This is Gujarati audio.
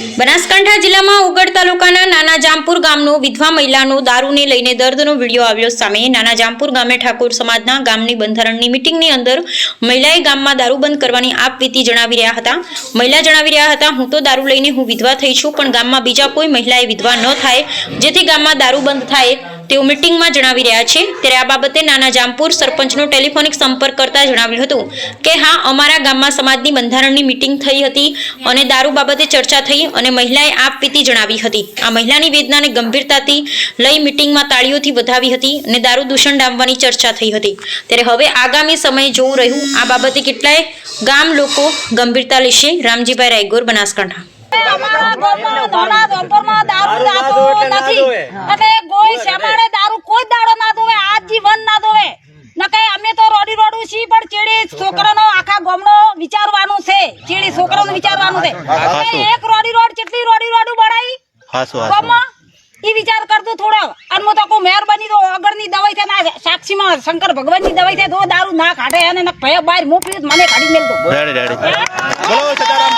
બનાસકાંઠા જિલ્લામાં ઉગડ તાલુકાના નાના જામપુર ગામનો વિધવા મહિલાનો દારૂને લઈને દર્દનો વીડિયો આવ્યો સામે. નાના જામપુર ગામે ઠાકોર સમાજના ગામની બંધારણની મિટિંગની અંદર મહિલાએ ગામમાં દારૂ બંધ કરવાની આપવીતી જણાવી રહ્યા હતા. મહિલા જણાવી રહ્યા હતા, હું તો દારૂ લઈને હું વિધવા થઈ છું, પણ ગામમાં બીજા કોઈ મહિલાએ વિધવા ન થાય, જેથી ગામમાં દારૂ બંધ થાય તેઓ મિટિંગમાં જણાવી રહ્યા છે. ત્યારે આ બાબતે નાના જામપુર સરપંચનો ટેલિફોનિક સંપર્ક કરતા જણાવ્યું હતું કે હા અમારા ગામમાં સમાજની બંધારણની મિટિંગ થઈ હતી અને દારૂ બાબતે ચર્ચા થઈ અને મહિલાએ આપવીતી જણાવી હતી. આ મહિલાની વેદનાને ગંભીરતાથી લઈ મિટિંગમાં તાળીઓથી વધાવી હતી અને દારૂ દૂષણ ડામવાની ચર્ચા થઈ હતી. ત્યારે હવે આગામી સમયે જોવું રહ્યું. આ બાબતે કેટલાય ગામ લોકો ગંભીરતા લેશે. રામજીભાઈ રાયગોર બનાસકાંઠા. અમારા ગામમાં નાના જંપરમાં દારૂ જાતો નથી. એટલે કોઈ શેમાડે દારૂ કોઈ દાડો ના દોવે આજીવન ના દોવે નકે અમે તો રોડી રોડું છી પણ ચેડી છોકરાનો આખા ગામનો વિચારવાનું છે. ચેડી છોકરાનું વિચારવાનું છે. હવે એક રોડી રોડ કેટલી રોડી રોડ બનાવી હાસો હાસો ઈ વિચાર કરતો થોડો. અને હું તો કહું મહેરબાની તો અગરની દવાઈ છે ના સાક્ષીમાં શંકર ભગવાનની દવાઈ છે તો દારૂ ના કાઢે અને ભય બહાર મોકલી મને કાઢી મેલતો રેડી રેડી. બોલો